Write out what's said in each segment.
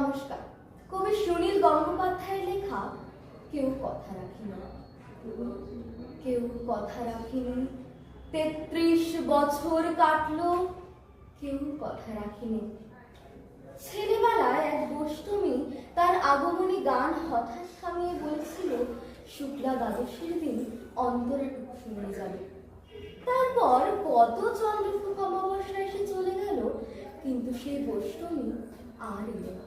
নমস্কার। কবি সুনীল গঙ্গোপাধ্যায়ের লেখা, কেউ কথা রাখিনি কেউ কথা রাখিনি তেত্রিশ বছর কাটলো, কেউ কথা রাখিনি ছেলেবেলায় এক গোষ্ঠমী তার আগমনী গান হঠাৎ থামিয়ে বলেছিল, শুক্লা দ্বাদশীর দিন অন্তরাটুকু শুনে যাবে। তারপর কত চন্দ্রফুক অমাবস্যা এসে চলে গেল, কিন্তু সেই গোষ্ঠমী আর এলো না।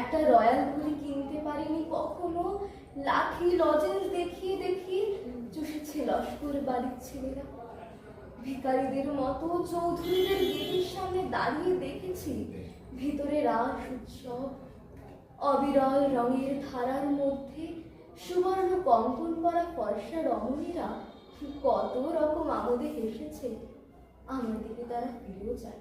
একটা রয়্যাল ঘড়ি কিনতে পারিনি কখনো। লাখি লজেন্স দেখিয়ে দেখিয়ে চুষেছে লস্কর বাড়ির ছেলেরা। ভিকারীদের মতো চৌধুরীদের গেটের সামনে দাঁড়িয়ে দেখেছি ভিতরে রাস উৎসব। অবিরল রঙের ধারার মধ্যে সুবর্ণ কঙ্কন করা ফর্সা রমণীরা কত রকম আমোদে হেসেছে। আমার দিকে তারা ফিরেও যায়